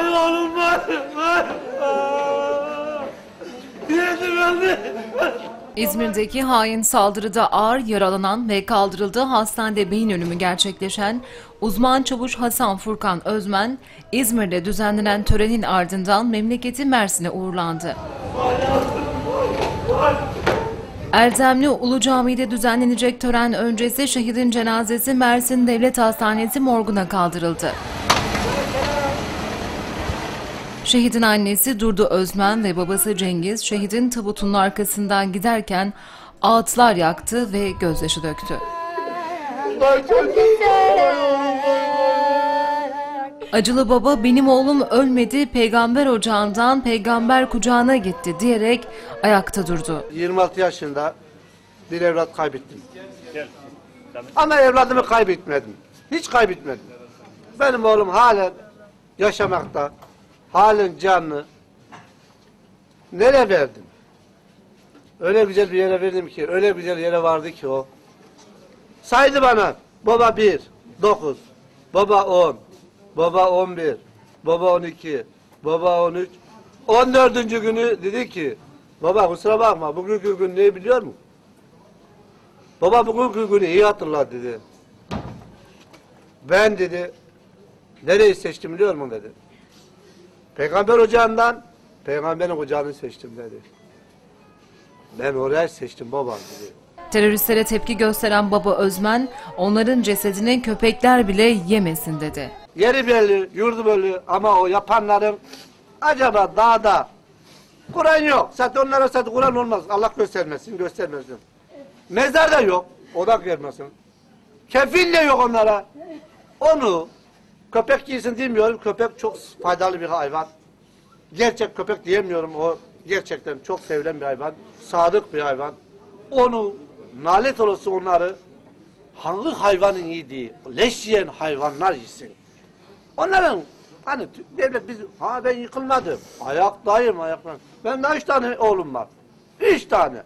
Oğlum var. Var. Yedim öldü. İzmir'deki hain saldırıda ağır yaralanan ve kaldırıldığı hastanede beyin ölümü gerçekleşen uzman çavuş Hasan Furkan Özmen, İzmir'de düzenlenen törenin ardından memleketi Mersin'e uğurlandı. Erdemli Ulu Cami'de düzenlenecek tören öncesi şehidin cenazesi Mersin Devlet Hastanesi morguna kaldırıldı. Şehidin annesi Durdu Özmen ve babası Cengiz şehidin tabutunun arkasından giderken ağıtlar yaktı ve gözyaşı döktü. Acılı baba benim oğlum ölmedi peygamber ocağından peygamber kucağına gitti diyerek ayakta durdu. 26 yaşında bir evlat kaybettim. Ama evladımı kaybetmedim. Hiç kaybetmedim. Benim oğlum halen yaşamakta. Halen canlı. Nereye verdim? Öyle güzel bir yere verdim ki, öyle güzel yere vardı ki o. Saydı bana. Baba bir, dokuz, baba on, baba on bir, baba on iki, baba on üç. On dördüncü günü dedi ki, baba kusura bakma bugünkü gün ne biliyor musun? Baba bugünkü günü iyi hatırla dedi. Ben dedi, nereyi seçtim biliyor musun dedi. Peygamber ocağından, peygamberin ocağını seçtim dedi. Ben orayı seçtim baba dedi. Teröristlere tepki gösteren baba Özmen onların cesedini köpekler bile yemesin dedi. Yeri belli, yurdu belli ama o yapanların acaba dağda Kur'an yok. Zaten onlara zaten Kur'an olmaz. Allah göstermesin, göstermesin. Mezar da yok. O da gelmesin. Kefil de yok onlara. Onu köpek giysin demiyorum. Köpek çok faydalı bir hayvan. Gerçek köpek diyemiyorum. O gerçekten çok sevilen bir hayvan. Sadık bir hayvan. Onu nalet olası onları hangi hayvanın yediği, leş yiyen hayvanlar yesin. Onların hani devlet biz ha ben yıkılmadım. Ayaktayım ayakta. Ben de üç tane oğlum var. Üç tane.